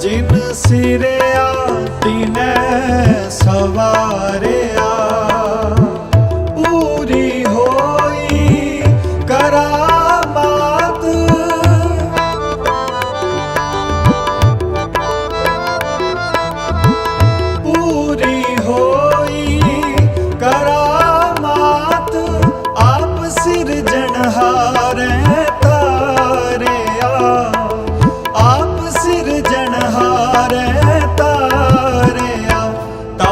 ਜਿਨ ਸਿਰਿਆ ਤਿਨੈ ਸਵਾਰਿਆ। ਪੂਰੀ ਹੋਈ ਕਰਾਮਾਤ। ਪੂਰੀ ਹੋਈ ਕਰਾਮਾਤ ਆਪ ਸਿਰਜਣਹਾਰੇ।